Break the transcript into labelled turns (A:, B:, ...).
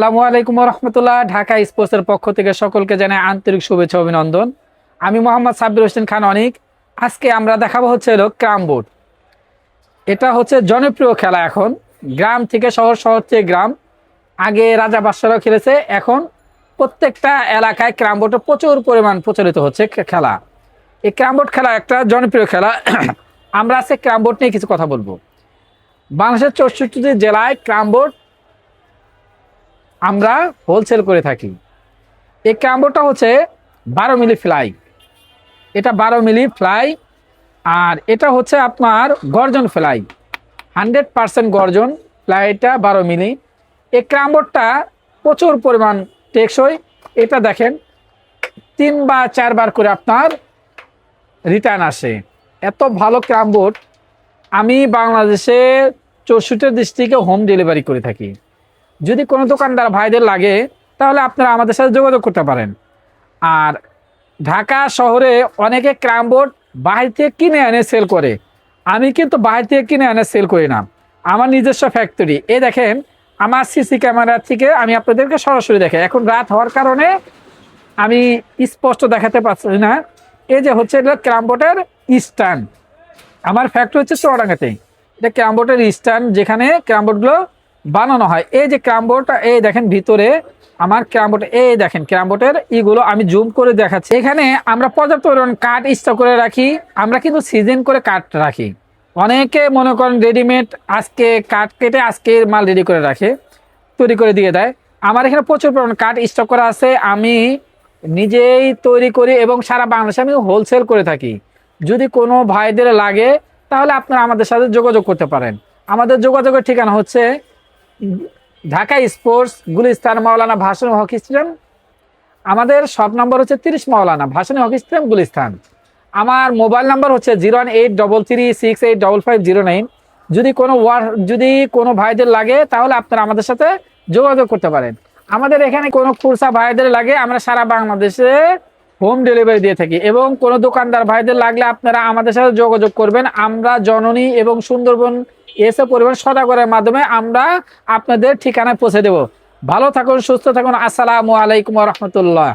A: আসসালামু আলাইকুম রহমতুল্লাহ ঢাকা স্পোর্টসের পক্ষ থেকে সকলকে জানাই আন্তরিক শুভেচ্ছা অভিনন্দন। আমি মোহাম্মদ সাব্বির হোসেন খান অনিক। আজকে আমরা দেখাবো হচ্ছে হলো ক্রাম বোর্ড। এটা হচ্ছে জনপ্রিয় খেলা এখন। গ্রাম থেকে শহর শহর থেকে গ্রাম। আগে রাজা বাদশারাও খেলেছে, এখন প্রত্যেকটা এলাকায় ক্রাম বোর্ডে প্রচুর পরিমাণ প্রচলিত হচ্ছে খেলা। এই ক্রাম বোর্ড খেলা একটা জনপ্রিয় খেলা। আমরা আজকে ক্রাম বোর্ড নিয়ে কিছু কথা বলব। বাংলাদেশের চৌষট্টি জেলায় ক্রাম বোর্ড আমরা হোলসেল করে থাকি। এই ক্যাম্বোটা হচ্ছে বারো মিলি ফ্লাই এটা বারো মিলি ফ্লাই আর এটা হচ্ছে আপনার গর্জন ফ্লাই হান্ড্রেড পারসেন্ট গর্জন ফ্লাইটা বারো মিলি। এই ক্রামবোর্ডটা প্রচুর পরিমাণ টেকসই। এটা দেখেন তিন বা চারবার করে আপনার রিটার্ন আসে। এত ভালো ক্রামবোর্ড আমি বাংলাদেশে চৌষট্টি ডিস্ট্রিক্টে হোম ডেলিভারি করে থাকি। যদি কোনো দোকানদার ভাইদের লাগে, তাহলে আপনারা আমাদের সাথে যোগাযোগ করতে পারেন। আর ঢাকা শহরে অনেকে ক্রামবোর্ড বাহির থেকে কিনে এনে সেল করে। আমি কিন্তু বাহির থেকে কিনে এনে সেল করি না। আমার নিজস্ব ফ্যাক্টরি। এ দেখেন, আমার সিসি ক্যামেরা থেকে আমি আপনাদেরকে সরাসরি দেখে। এখন রাত হওয়ার কারণে আমি স্পষ্ট দেখাতে পারছি না। এই যে হচ্ছে এটা ক্রামবোর্ডের স্ট্যান্ড। আমার ফ্যাক্টরি হচ্ছে চুয়াডাঙ্গাতে এটা ক্রামবোর্ডের স্ট্যান্ড যেখানে ক্রামবোর্ডগুলো বানানো হয়। এই যে ক্রামবোর্ডটা এই দেখেন ভিতরে, আমার ক্রামবোর্ড এই দেখেন ক্রামবোর্ডের ইগুলো আমি জুম করে দেখাচ্ছি। এখানে আমরা পর্যাপ্ত পরিমাণ কাঠ স্টক করে রাখি, আমরা কিন্তু সিজন করে কাঠ রাখি। অনেকে মনে করেন রেডিমেড, আজকে কাঠ কেটে আজকে মাল রেডি করে রাখে, তৈরি করে দিয়ে দেয়। আমার এখানে প্রচুর পরিমাণ কাঠ স্টক করা আছে, আমি নিজেই তৈরি করি এবং সারা বাংলাদেশে আমি হোলসেল করে থাকি। যদি কোনো ভাইদের লাগে, তাহলে আপনারা আমাদের সাথে যোগাযোগ করতে পারেন। আমাদের যোগাযোগের ঠিকানা হচ্ছে ঢাকা স্পোর্টস গুলিস্তান মাওলানা ভাষণ হকি স্টেডিয়াম। আমাদের সব নম্বর হচ্ছে তিরিশ মাওলানা ভাষণ হকি স্টেডিয়াম গুলিস্তান। আমার মোবাইল নাম্বার হচ্ছে zero one eight double three six eight double five zero nine. যদি কোনো ওয়ার, যদি কোনো ভাইদের লাগে, তাহলে আপনারা আমাদের সাথে যোগাযোগ করতে পারেন। আমাদের এখানে কোনো খুরসা ভাইদের লাগে, আমরা সারা বাংলাদেশে হোম ডেলিভারি দিয়ে থাকি এবং কোনো দোকানদার ভাইদের লাগলে আপনারা আমাদের সাথে যোগাযোগ করবেন। আমরা জননী এবং সুন্দরবন এসে পরিবার সদাগরের মাধ্যমে আমরা আপনাদের ঠিকানায় পৌঁছে দেব। ভালো থাকুন, সুস্থ থাকুন। আসসালামু আলাইকুম রহমতুল্লাহ।